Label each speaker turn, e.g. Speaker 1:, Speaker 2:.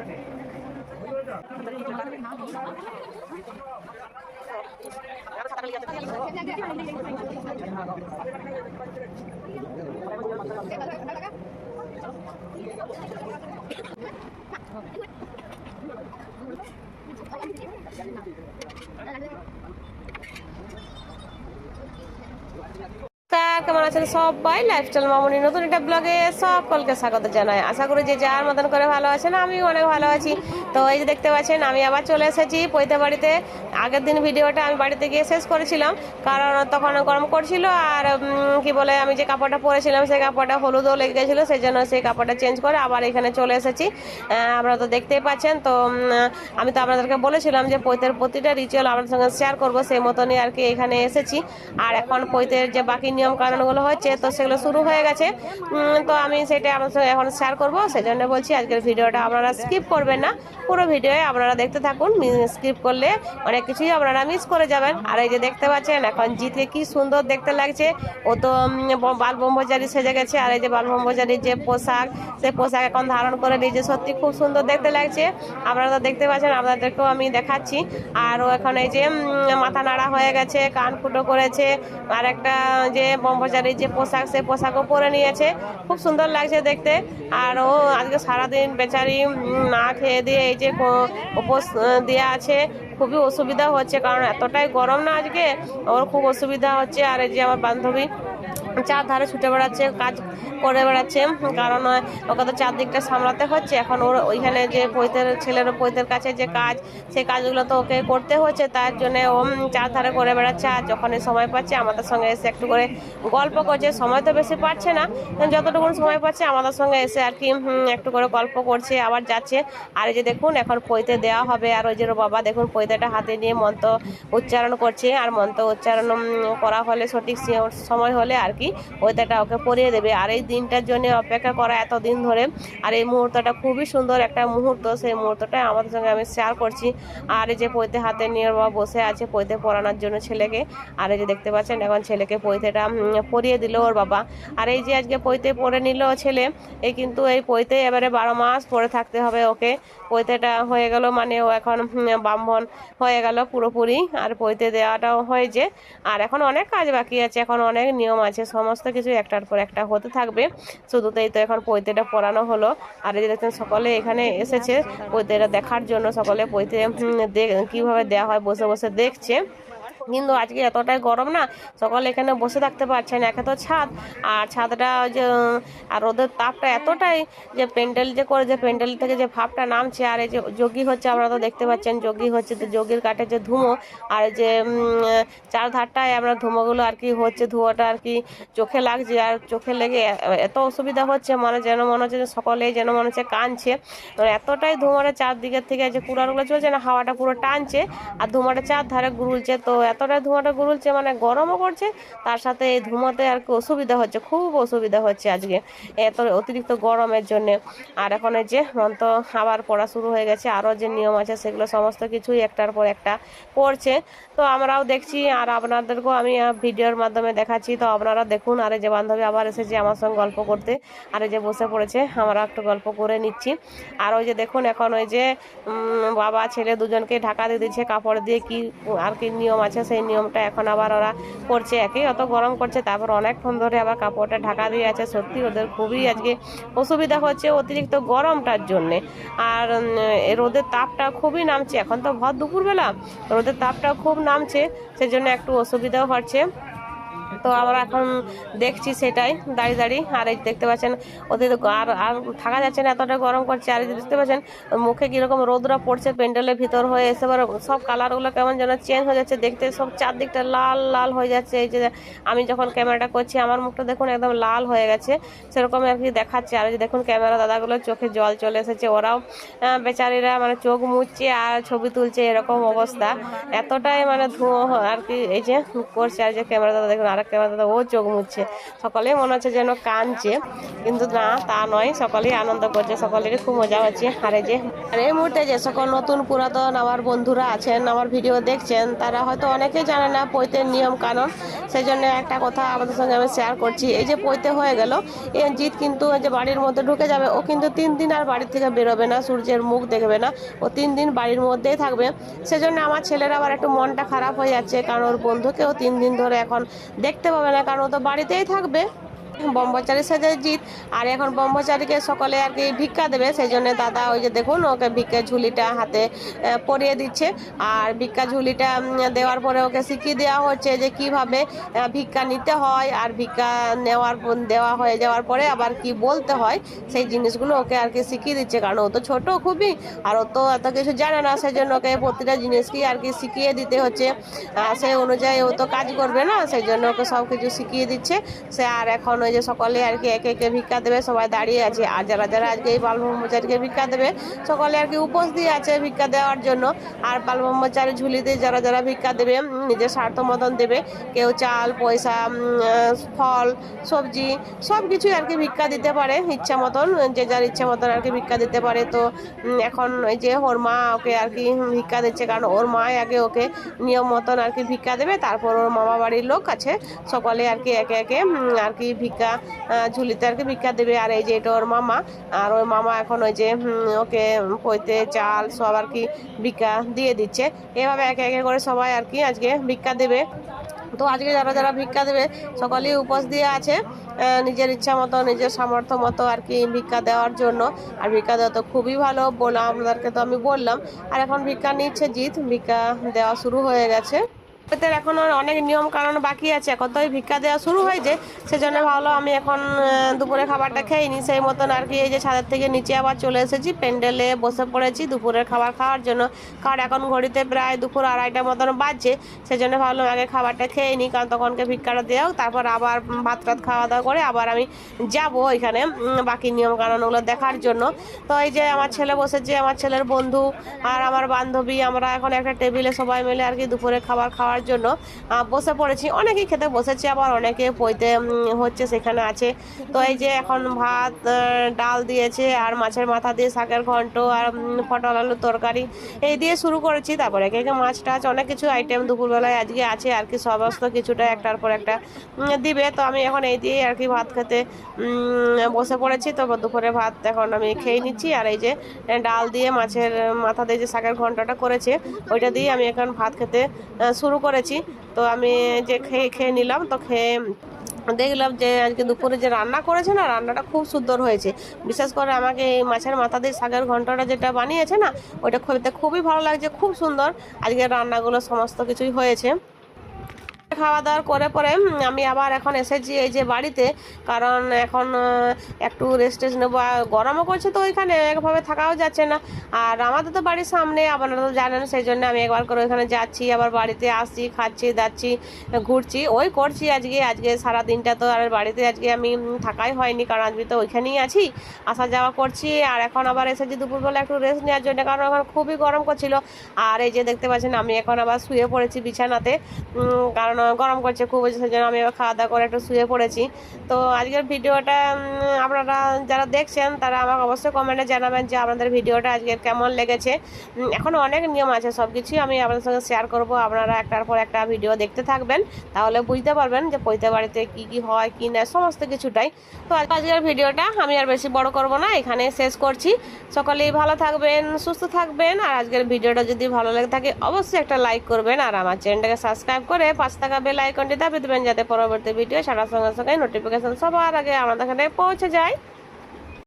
Speaker 1: Terima kasih. কেমন আছেন সবাই? লাইফস্টাইল মামুনি নতুন একটা ব্লগে সকলকে স্বাগত জানাই। আশা করি যে যার মতন করে ভালো আছেন, আমিও অনেক ভালো আছি। তো এই যে দেখতে পাচ্ছেন, আমি আবার চলে এসেছি পৈতে বাড়িতে আগের দিন ভিডিওটা আমি বাড়িতে গিয়ে শেষ করেছিলাম, কারণ তখন গরম করছিল আর কি বলে, আমি যে কাপড়টা পরেছিলাম সেই কাপড়টা হলুদও লেগে গেছিল, সেই জন্য সেই কাপড়টা চেঞ্জ করে আবার এখানে চলে এসেছি। আপনারা তো দেখতেই পাচ্ছেন, তো আমি তো আপনাদেরকে বলেছিলাম যে পৈতের প্রতিটা রিচুয়াল আপনাদের সঙ্গে শেয়ার করব, সেই মতনই আর কি এখানে এসেছি। আর এখন পৈতের যে বাকি নিয়ম কানুনগুলো হচ্ছে, তো সেগুলো শুরু হয়ে গেছে। তো আমি সেটা আপনার সঙ্গে এখন শেয়ার করব, সেই জন্য বলছি আজকের ভিডিওটা আপনারা স্কিপ করবেন না। পুরো ভিডিও আপনারা দেখতে থাকুন স্কিপ করলে অনেক কিছুই আপনারা মিস করে যাবেন। আর এই যে দেখতে পাচ্ছেন, এখন জিতকে কি সুন্দর দেখতে লাগছে। ও তো বাল ব্রহ্মচারী সেজে গেছে। আর এই যে বাল ব্রহ্মচারীর যে পোশাক সেই পোশাক এখন ধারণ করে নিয়েছে সত্যি খুব সুন্দর দেখতে লাগছে। আপনারা তো দেখতে পাচ্ছেন, আপনাদেরকেও আমি দেখাচ্ছি। আর ও এখন এই যে মাথা নাড়া হয়ে গেছে, কান ফুটো করেছে। আর একটা, যে ব্রহ্মচারীর যে পোশাক, সে পোশাকও পরে নিয়েছে। খুব সুন্দর লাগছে দেখতে। আর ও আজকে সারাদিন বেচারি না খেয়ে দিয়ে এই যে উপোস দেওয়া আছে। খুবই অসুবিধা হচ্ছে, কারণ এতটাই গরম না আজকে ওর খুব অসুবিধা হচ্ছে। আর এই যে আমার বান্ধবী চার ধারে ছুটে বেড়াচ্ছে কাজ করে বেড়াচ্ছে। কারণ ওকে তো চারদিকটা সামলাতে হচ্ছে। এখন ওর ওইখানে যে পৈতের ছেলের পৈতের কাছে যে কাজ সেই কাজগুলো তো ওকে করতে হচ্ছে। তার জন্য ও উম, চার ধারে করে বেড়াচ্ছে। আর যখনই সময় পাচ্ছে আমাদের সঙ্গে এসে একটু করে গল্প করছে। সময় তো বেশি পাচ্ছে না। যতটুকু সময় পাচ্ছে আমাদের সঙ্গে এসে আর কি একটু করে গল্প করছে আবার যাচ্ছে। আর এই যে দেখুন এখন পৈতে দেওয়া হবে। আর ওই যে বাবা দেখুন পৈতেটা হাতে নিয়ে মন্ত্র উচ্চারণ করছে। আর মন্ত্র উচ্চারণ করা হলে সঠিক সময় হলে আর কি পৈতেটা ওকে পরিয়ে দেবে। আর এই দিনটার জন্য অপেক্ষা করা এতদিন ধরে, আর এই মুহূর্তটা খুবই সুন্দর একটা মুহূর্ত। সেই মুহূর্তটা আমাদের সঙ্গে আমি শেয়ার করছি। আর এই যে পৈতে হাতে নিয়ে বাবা বসে আছে পৈতে পরানোর জন্য ছেলেকে। আর এই যে দেখতে পাচ্ছেন, এখন ছেলেকে পৈতেটা পরিয়ে দিল ওর বাবা। আর এই যে আজকে পৈতে পরে নিল ছেলে এই কিন্তু এই পৈতে এবারে বারো মাস পরে থাকতে হবে ওকে। পৈতেটা হয়ে গেল মানে ও এখন ব্রাহ্মণ হয়ে গেল পুরোপুরি। আর পৈতে দেওয়াটাও হয়েছে। আর এখন অনেক কাজ বাকি আছে, এখন অনেক নিয়ম আছে। সমস্ত কিছু একটার পর একটা হতে থাকবে। শুধুতেই তো এখন পৈতেটা পড়ানো হলো। আর এই দেখছেন, সকলে এখানে এসেছে পৈতেটা দেখার জন্য। সকলে পৈতে কীভাবে দেওয়া হয় বসে বসে দেখছে। কিন্তু আজকে এতটাই গরম না, সকালে এখানে বসে থাকতে পারছে না, একে তো ছাদ, আর ছাদটা যে আর রোদের তাপটা এতটাই যে প্যান্ডেল যে করে যে প্যান্ডেল থেকে যে ভাবটা নামছে, আর এই যে যোগী হচ্ছে, আপনারা তো দেখতে পাচ্ছেন যোগী হচ্ছে যোগীর কাঠে যে ধুমো, আর যে চার ধারটায় আমরা ধুমোগুলো আর কি হচ্ছে, ধোঁয়াটা আর কি চোখে লাগছে, আর চোখে লেগে এত অসুবিধা হচ্ছে মানে যেন মনে হচ্ছে যে সকলেই যেন মনে হচ্ছে কানছে মানে এতটাই ধুমাটা চারদিকের থেকে যে কুড়ারগুলো চলছে না, হাওয়াটা পুরো টানছে, আর ধুমাটা চার ধারে গুরুলছে তো এতটাই ধোঁয়াটা গুরুলছে মানে গরমও করছে তার সাথে এই ধুমাতে আর কি অসুবিধা হচ্ছে, খুব অসুবিধা হচ্ছে আজকে, এত অতিরিক্ত গরমের জন্যে। আর এখন যে মন্ত্র আবার পড়া শুরু হয়ে গেছে, আরও যে নিয়ম আছে সেগুলো সমস্ত কিছুই একটার পর একটা পড়ছে। তো আমরাও দেখছি, আর আপনাদেরকেও আমি ভিডিওর মাধ্যমে দেখাচ্ছি, তো আপনারা দেখুন, আর যে বান্ধবী আবার এসেছে আমার সঙ্গে গল্প করতে, আর যে বসে পড়েছে, আমরা একটু গল্প করে নিচ্ছি। আর ওই যে দেখুন, এখন ওই যে বাবা, ছেলে দুজনকে ঢাকা দিয়ে দিচ্ছে, কাপড় দিয়ে কি, আর কি নিয়ম আছে সেই নিয়মটা এখন আবার ওরা করছে একেই। অত গরম করছে, তারপর অনেকক্ষণ ধরে আবার কাপড়টা ঢাকা দিয়ে আছে। সত্যি ওদের খুবই আজকে অসুবিধা হচ্ছে অতিরিক্ত গরমটার জন্যে। আর রোদের তাপটা খুবই নামছে। এখন তো ভর দুপুরবেলা, রোদের তাপটা খুব নামছে, সেজন্য একটু অসুবিধাও হচ্ছে। তো আমরা এখন দেখছি সেটাই, দাঁড়িয়ে দাঁড়িয়ে। আর এই দেখতে পাচ্ছেন, ওদের আর আর থাকা যাচ্ছে না, এতটা গরম করছে। আর দেখতে পাচ্ছেন, মুখে কীরকম রোদরা পড়ছে প্যান্ডেলের ভিতর হয়ে এসে সব কালারগুলো কেমন যেন চেঞ্জ হয়ে যাচ্ছে। দেখতে সব চারদিকটা লাল লাল হয়ে যাচ্ছে। এই যে আমি যখন ক্যামেরাটা করছি, আমার মুখটা দেখুন একদম লাল হয়ে গেছে। সেরকম আর কি দেখাচ্ছে। আর দেখুন ক্যামেরা দাদাগুলো চোখে জল চলে এসেছে। ওরাও বেচারিরা মানে চোখ মুছছে আর ছবি তুলছে, এরকম অবস্থা। এতটাই মানে ধুঁয়ো আর কি এই যে করছে। আর যে ক্যামেরা দাদা দেখুন, আরেকটা দেখতে পাচ্ছে, ও চোখ মুচ্ছে সকলেই মনে হচ্ছে যেন কাঁদছে, কিন্তু না, তা নয়, সকলেই আনন্দ করছে, সকলেরই খুব মজা হচ্ছে। এই যে, আর এই মুহূর্তে যে সকল নতুন পুরাতন আমার বন্ধুরা আছেন, আমার ভিডিও দেখছেন, তারা হয়তো অনেকেই জানে না পৈতের নিয়ম কানুন। সেই জন্য একটা কথা আমাদের সঙ্গে আমি শেয়ার করছি। এই যে পৈতে হয়ে গেল, এই জিৎ কিন্তু যে বাড়ির মধ্যে ঢুকে যাবে, ও কিন্তু তিন দিন আর বাড়ির থেকে বেরোবে না, সূর্যের মুখ দেখবে না। ও তিন দিন বাড়ির মধ্যেই থাকবে। সেজন্য আমার ছেলের আবার একটু মনটা খারাপ হয়ে যাচ্ছে, কারণ ওর বন্ধুকেও তিন দিন ধরে এখন দেখতে পাবে না কারণ ও তো বাড়িতেই থাকবে। ব্রহ্মচারীর সাথে জিত। আর এখন ব্রহ্মচারীকে সকলে আর কি ভিক্ষা দেবে সেই জন্য দাদা ওই যে দেখুন, ওকে ভিক্ষা ঝুলিটা হাতে পরিয়ে দিচ্ছে। আর ভিক্ষা ঝুলিটা দেওয়ার পরে ওকে শিখিয়ে দেওয়া হচ্ছে যে কীভাবে ভিক্ষা নিতে হয়। আর ভিক্ষা নেওয়ার দেওয়া হয়ে যাওয়ার পরে আবার কি বলতে হয়, সেই জিনিসগুলো ওকে আর কি শিখিয়ে দিচ্ছে। কারণ ও তো ছোট খুবই, আর ও তো এত কিছু জানে না সেই জন্য ওকে প্রতিটা জিনিসকেই আর কি শিখিয়ে দিতে হচ্ছে। সেই অনুযায়ী ও তো কাজ করবে না সেই জন্য ওকে সব কিছু শিখিয়ে দিচ্ছে। সে আর এখন ওই যে সকলে আর কি একে একে ভিক্ষা দেবে, সবাই দাঁড়িয়ে আছে। আর যারা যারা আজকে এই বাল ভিক্ষা দেবে, সকলে আর কি উপোস দিয়ে আছে ভিক্ষা দেওয়ার জন্য। আর বাল ঝুলিতে যারা যারা ভিক্ষা দেবে নিজের স্বার্থ মতন দেবে, কেউ চাল, পয়সা ফল, সবজি সব কিছুই আর কি ভিক্ষা দিতে পারে, ইচ্ছা মতন, যে যার ইচ্ছা মতন আর কি ভিক্ষা দিতে পারে। তো এখন ওই যে ওর মা ওকে আর কি ভিক্ষা দিচ্ছে, কারণ ওর মা আগে ওকে নিয়ম মতন আর কি ভিক্ষা দেবে, তারপর ওর মামা বাড়ির লোক আছে, সকলে আর কি একে একে আর কি ভিক্ষা আহ, ঝুলিতে আর কি ভিক্ষা দেবে। আর এই যে এটা ওর মামা আর ওর মামা এখন ওই যে ওকে পইতে চাল সব আর কি ভিক্ষা দিয়ে দিচ্ছে। এভাবে একে একে করে সবাই আর কি আজকে ভিক্ষা দেবে। তো আজকে যারা যারা ভিক্ষা দেবে সকলেই উপোস দিয়ে আছে নিজের ইচ্ছা মতো নিজের সামর্থ্য মতো আর কি ভিক্ষা দেওয়ার জন্য। আর ভিক্ষা দেওয়া তো খুবই ভালো বললাম আপনাদেরকে তো আমি বললাম। আর এখন ভিক্ষা নিচ্ছে জিত ভিক্ষা দেওয়া শুরু হয়ে গেছে। এদের এখনও অনেক নিয়ম কারণ বাকি আছে। এখন তো এই ভিক্ষা দেওয়া শুরু হয়েছে, সেজন্য ভাবলো আমি এখন দুপুরে খাবারটা খেয়ে নিই। সেই মতন আর কি, এই যে ছাদের থেকে নিচে আবার চলে এসেছি, প্যান্ডেলে বসে পড়েছি দুপুরের খাবার খাওয়ার জন্য। কারণ এখন ঘড়িতে প্রায় দুপুর আড়াইটার মতন বাজছে, সেজন্য ভাবলাম আগে খাবারটা খেয়ে নিই, কারণ তখনকে ভিক্ষাটা দেওয়া তারপর আবার ভাত টাত খাওয়া দাওয়া করে আবার আমি যাব ওইখানে বাকি নিয়ম কানুনগুলো দেখার জন্য। তো এই যে আমার ছেলে বসেছে, আমার ছেলের বন্ধু আর আমার বান্ধবী, আমরা এখন একটা টেবিলে সবাই মিলে আর কি দুপুরে খাবার খাওয়ার জন্য বসে পড়েছি। অনেকেই খেতে বসেছে, আবার অনেকে পইতে হচ্ছে সেখানে আছে। তো এই যে এখন ভাত ডাল দিয়েছে, আর মাছের মাথা দিয়ে শাকের ঘন্ট, আর পটল আলুর তরকারি। এই দিয়ে শুরু করেছি, তারপরে একে একে মাছ টাছ, অনেক কিছু আইটেম দুপুরবেলায় আজকে আছে, আর কি সমস্ত কিছুটা একটার পর একটা দিবে। তো আমি এখন এই দিয়ে আর কি ভাত খেতে বসে পড়েছি। তো দুপুরে ভাত এখন আমি খেয়ে নিচ্ছি, আর এই যে ডাল দিয়ে মাছের মাথা দিয়ে যে শাকের ঘন্টটা করেছে, ওইটা দিয়ে আমি এখন ভাত খেতে শুরু শুরু করেছি। তো আমি যে খেয়ে খেয়ে নিলাম, তো খেয়ে দেখলাম যে আজকে দুপুরে যে রান্না করেছে না, রান্নাটা খুব সুন্দর হয়েছে। বিশেষ করে আমাকে এই মাছের মাথা দিয়ে শাকের ঘন্টটা যেটা বানিয়েছে না, ওইটা খেতে খুবই ভালো লাগছে, খুব সুন্দর। আজকে রান্নাগুলো সমস্ত কিছুই হয়েছে। খাওয়া দাওয়ার করে পরে আমি আবার এখন এসেছি এই যে বাড়িতে। কারণ এখন একটু রেস্ট টেস্ট নেব। গরমও করছে তো ওইখানে, একভাবে থাকাও যাচ্ছে না। আর আমাদের তো বাড়ির সামনে, আপনারা তো জানেন, সেই জন্য আমি একবার করে ওইখানে যাচ্ছি, আবার বাড়িতে আসছি, খাচ্ছি যাচ্ছি ঘুরছি। ওই করছি আজকে আজকে সারা দিনটা তো আর বাড়িতে আজকে আমি থাকাই হয়নি, কারণ আজকে তো ওইখানেই আছি, আসা যাওয়া করছি। আর এখন আবার এসেছি দুপুরবেলা একটু রেস্ট নেওয়ার জন্য, কারণ এখন খুবই গরম করছিল। আর এই যে দেখতে পাচ্ছেন, আমি এখন আবার শুয়ে পড়েছি বিছানাতে। কারণ গরম করছে, খুব সেই জন্য আমি খাওয়া দাওয়া করে একটু শুয়ে পড়েছি। তো আজকের ভিডিওটা আপনারা যারা দেখছেন, তারা আমাকে অবশ্যই কমেন্টে জানাবেন যে আপনাদের ভিডিওটা আজকে কেমন লেগেছে। এখনও অনেক নিয়ম আছে সব কিছুই আমি আপনাদের সঙ্গে শেয়ার করব। আপনারা একটার পর একটা ভিডিও দেখতে থাকবেন, তাহলে বুঝতে পারবেন যে পৈতে বাড়িতে কী কী হয়, কি না, সমস্ত কিছুটাই। তো আজ- আজকের ভিডিওটা আমি আর বেশি বড় করব না, এখানে শেষ করছি। সকলেই ভালো থাকবেন, সুস্থ থাকবেন, আর আজকের ভিডিওটা যদি ভালো লেগে থাকে, অবশ্যই একটা লাইক করবেন, আর আমার চ্যানেলটাকে সাবস্ক্রাইব করে পাঁচ টাকা বেল আইকনটি দাবি দেবেন যাতে পরবর্তী ভিডিও সারা সঙ্গে সঙ্গে নোটিফিকেশন সবার আগে আমাদের এখানে পৌঁছে যায়।